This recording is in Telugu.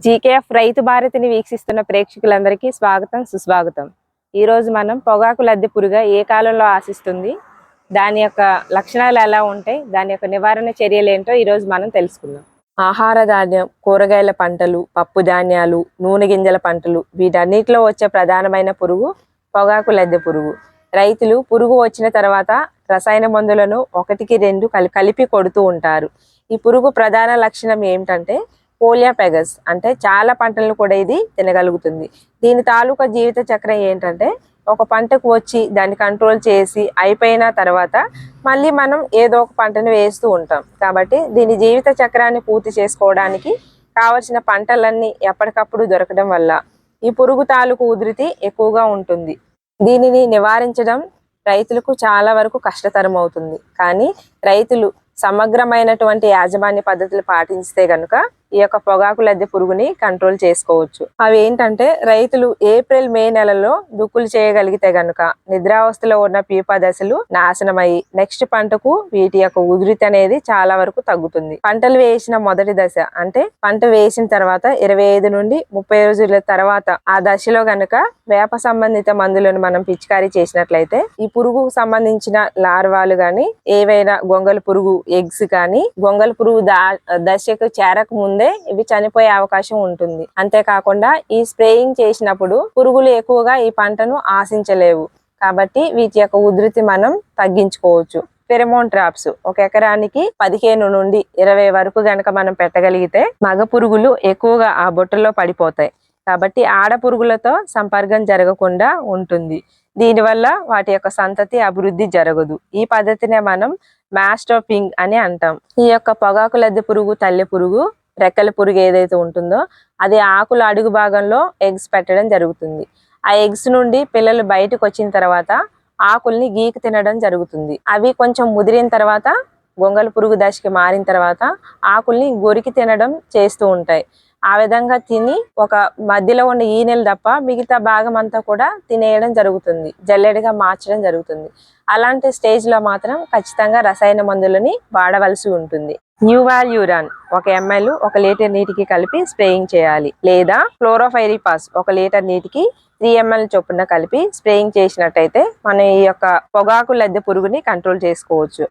జీకేఎఫ్ రైతు భారతిని వీక్షిస్తున్న ప్రేక్షకులందరికీ స్వాగతం సుస్వాగతం. ఈ రోజు మనం పొగాకు లద్దె పురుగ ఏ కాలంలో ఆశిస్తుంది దాని యొక్క లక్షణాలు ఎలా ఉంటాయి దాని యొక్క నివారణ చర్యలు ఏంటో ఈ రోజు మనం తెలుసుకుందాం. ఆహార ధాన్యం కూరగాయల పంటలు పప్పు ధాన్యాలు నూనె గింజల పంటలు వీటన్నిటిలో వచ్చే ప్రధానమైన పురుగు పొగాకు లద్దె పురుగు. రైతులు పురుగు వచ్చిన తర్వాత రసాయన మందులను ఒకటికి రెండు కలి- కలిపి కొడుతూ ఉంటారు. ఈ పురుగు ప్రధాన లక్షణం ఏమిటంటే పోలియా పెగస్ అంటే చాలా పంటలను కూడా ఇది తినగలుగుతుంది. దీని తాలూకా జీవిత చక్రం ఏంటంటే ఒక పంటకు వచ్చి దాన్ని కంట్రోల్ చేసి అయిపోయిన తర్వాత మళ్ళీ మనం ఏదో ఒక పంటను వేస్తూ ఉంటాం. కాబట్టి దీని జీవిత చక్రాన్ని పూర్తి చేసుకోవడానికి కావలసిన పంటలన్నీ ఎప్పటికప్పుడు దొరకడం వల్ల ఈ పురుగు తాలూకు ఉధృతి ఎక్కువగా ఉంటుంది. దీనిని నివారించడం రైతులకు చాలా వరకు కష్టతరం అవుతుంది. కానీ రైతులు సమగ్రమైనటువంటి యాజమాన్య పద్ధతులు పాటిస్తే గనుక ఈ యొక్క పొగాకు లద్దె పురుగుని కంట్రోల్ చేసుకోవచ్చు. అవి ఏంటంటే రైతులు ఏప్రిల్ మే నెలలో దుక్కులు చేయగలిగితే గనుక నిద్రావస్థలో ఉన్న పీప దశలు నాశనమై నెక్స్ట్ పంటకు వీటి యొక్క ఉధృతి అనేది చాలా వరకు తగ్గుతుంది. పంటలు వేసిన మొదటి దశ అంటే పంట వేసిన తర్వాత ఇరవై ఐదు నుండి ముప్పై రోజుల తర్వాత ఆ దశలో గనుక వేప సంబంధిత మందులను మనం పిచికారీ చేసినట్లయితే ఈ పురుగుకు సంబంధించిన లార్వాలు గాని ఏవైనా గొంగల పురుగు ఎగ్స్ కానీ గొంగల పురుగు దశకు చేరక ముందు ఇవి చనిపోయే అవకాశం ఉంటుంది. అంతేకాకుండా ఈ స్ప్రేయింగ్ చేసినప్పుడు పురుగులు ఎక్కువగా ఈ పంటను ఆశించలేవు. కాబట్టి వీటి యొక్క ఉధృతి మనం తగ్గించుకోవచ్చు. ఫెరమోన్ ట్రాప్స్ ఒక ఎకరానికి పదిహేను నుండి ఇరవై వరకు గనక మనం పెట్టగలిగితే మగ పురుగులు ఎక్కువగా ఆ బొట్టలో పడిపోతాయి. కాబట్టి ఆడ పురుగులతో సంపర్కం జరగకుండా ఉంటుంది. దీనివల్ల వాటి యొక్క సంతతి అభివృద్ధి జరగదు. ఈ పద్ధతినే మనం మ్యాస్టోపింగ్ అని అంటాం. ఈ యొక్క పొగాకు లద్దె పురుగు తల్లి పురుగు రెక్కల పురుగు ఏదైతే ఉంటుందో అది ఆకుల అడుగు భాగంలో ఎగ్స్ పెట్టడం జరుగుతుంది. ఆ ఎగ్స్ నుండి పిల్లలు బయటకు వచ్చిన తర్వాత ఆకుల్ని గీకి తినడం జరుగుతుంది. అవి కొంచెం ముదిరిన తర్వాత గొంగళ పురుగు దశకి మారిన తర్వాత ఆకుల్ని గొరికి తినడం చేస్తూ ఉంటాయి. ఆ విధంగా తిని ఒక మధ్యలో ఉన్న ఈనెలు తప్ప మిగతా భాగం అంతా కూడా తినేయడం జరుగుతుంది. జల్లెడగా మార్చడం జరుగుతుంది. అలాంటి స్టేజ్లో మాత్రం ఖచ్చితంగా రసాయన మందులని వాడవలసి ఉంటుంది. న్యూవాల్ యూరాన్ ఒక ఎంఎల్ ఒక లీటర్ నీటికి కలిపి స్ప్రేయింగ్ చేయాలి. లేదా క్లోరోఫైరిపాస్ ఒక లీటర్ నీటికి త్రీ ఎంఎల్ చొప్పున కలిపి స్ప్రేయింగ్ చేసినట్టయితే మనం ఈ యొక్క పొగాకు లద్దె పురుగుని కంట్రోల్ చేసుకోవచ్చు.